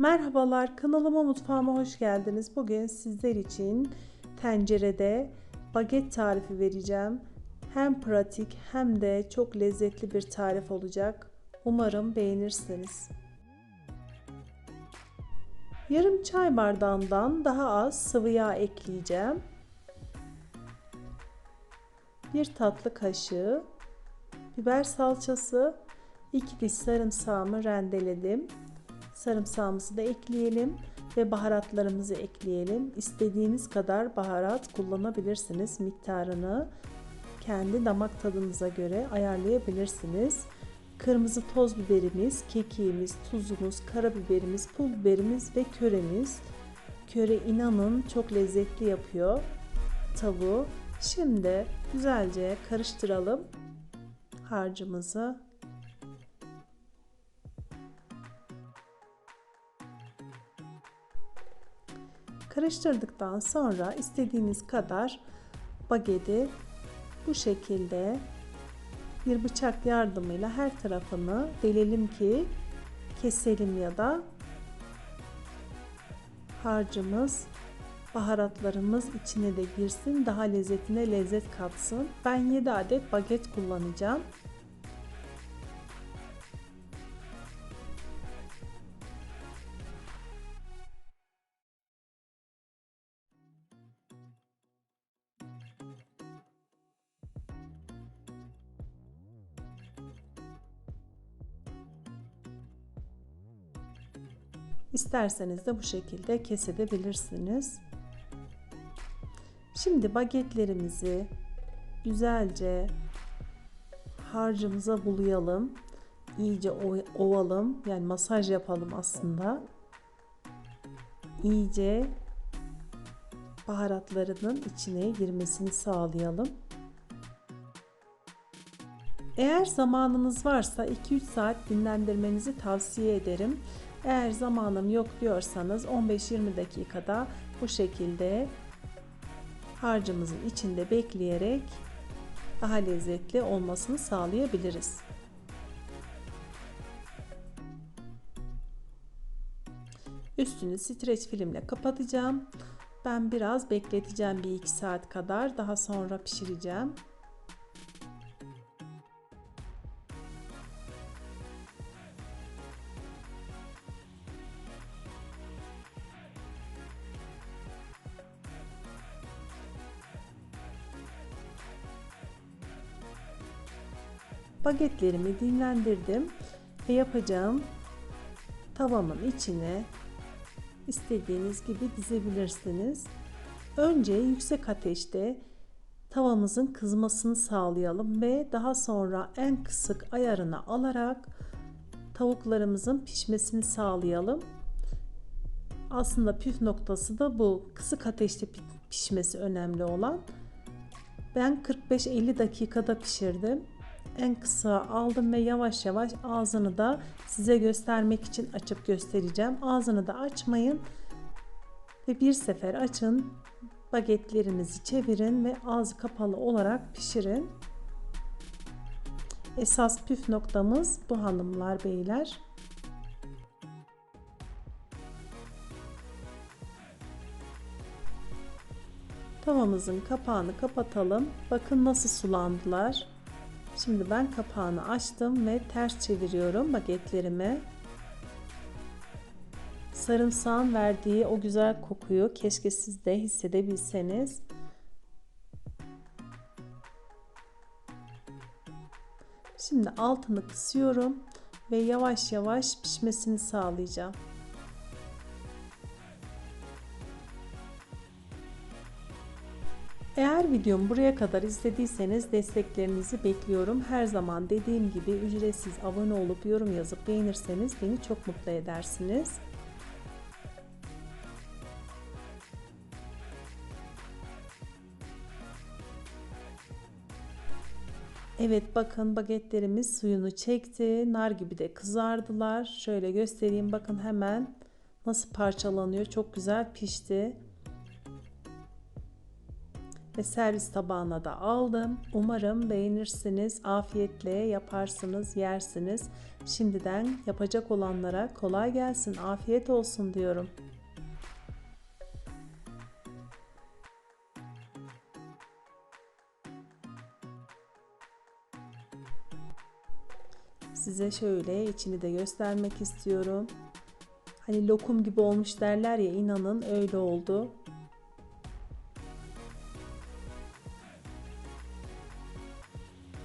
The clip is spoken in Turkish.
Merhabalar kanalıma mutfağıma hoş geldiniz. Bugün sizler için tencerede baget tarifi vereceğim. Hem pratik hem de çok lezzetli bir tarif olacak. Umarım beğenirsiniz. Yarım çay bardağından daha az sıvı yağ ekleyeceğim. Bir tatlı kaşığı biber salçası, 2 diş sarımsağımı rendeledim. Sarımsağımızı da ekleyelim ve baharatlarımızı ekleyelim. İstediğiniz kadar baharat kullanabilirsiniz. Miktarını kendi damak tadınıza göre ayarlayabilirsiniz. Kırmızı toz biberimiz, kekiğimiz, tuzumuz, karabiberimiz, pul biberimiz ve köremiz. Köre inanın çok lezzetli yapıyor tavuğu. Şimdi güzelce karıştıralım harcımızı. Karıştırdıktan sonra istediğiniz kadar bageti bu şekilde bir bıçak yardımıyla her tarafını delelim ki keselim ya da harcımız baharatlarımız içine de girsin daha lezzetine lezzet katsın. Ben 7 adet baget kullanacağım. İsterseniz de bu şekilde kesebilirsiniz. Şimdi bagetlerimizi güzelce harcımıza bulayalım. İyice ovalım. Yani masaj yapalım aslında. İyice baharatlarının içine girmesini sağlayalım. Eğer zamanınız varsa 2-3 saat dinlendirmenizi tavsiye ederim. Eğer zamanım yok diyorsanız 15-20 dakikada bu şekilde harcımızın içinde bekleyerek daha lezzetli olmasını sağlayabiliriz. Üstünü streç filmle kapatacağım. Ben biraz bekleteceğim bir iki saat kadar. Daha sonra pişireceğim. Bagetlerimi dinlendirdim ve yapacağım tavamın içine istediğiniz gibi dizebilirsiniz. Önce yüksek ateşte tavamızın kızmasını sağlayalım ve daha sonra en kısık ayarına alarak tavuklarımızın pişmesini sağlayalım. Aslında püf noktası da bu. Kısık ateşte pişmesi önemli olan. Ben 45-50 dakikada pişirdim en kısa aldım ve yavaş yavaş ağzını da size göstermek için açıp göstereceğim. Ağzını da açmayın ve bir sefer açın. Bagetlerinizi çevirin ve ağzı kapalı olarak pişirin. Esas püf noktamız bu hanımlar beyler. Tavamızın kapağını kapatalım. Bakın nasıl sulandılar. Şimdi ben kapağını açtım ve ters çeviriyorum bagetlerimi. Sarımsağın verdiği o güzel kokuyu keşke siz de hissedebilseniz. Şimdi altını kısıyorum ve yavaş yavaş pişmesini sağlayacağım. Eğer videomu buraya kadar izlediyseniz desteklerinizi bekliyorum. Her zaman dediğim gibi ücretsiz abone olup yorum yazıp beğenirseniz beni çok mutlu edersiniz. Evet bakın bagetlerimiz suyunu çekti. Nar gibi de kızardılar. Şöyle göstereyim bakın hemen nasıl parçalanıyor. Çok güzel pişti. Ve servis tabağına da aldım. Umarım beğenirsiniz. Afiyetle yaparsınız, yersiniz. Şimdiden yapacak olanlara kolay gelsin, afiyet olsun diyorum. Size şöyle içini de göstermek istiyorum. Hani lokum gibi olmuş derler ya inanın öyle oldu.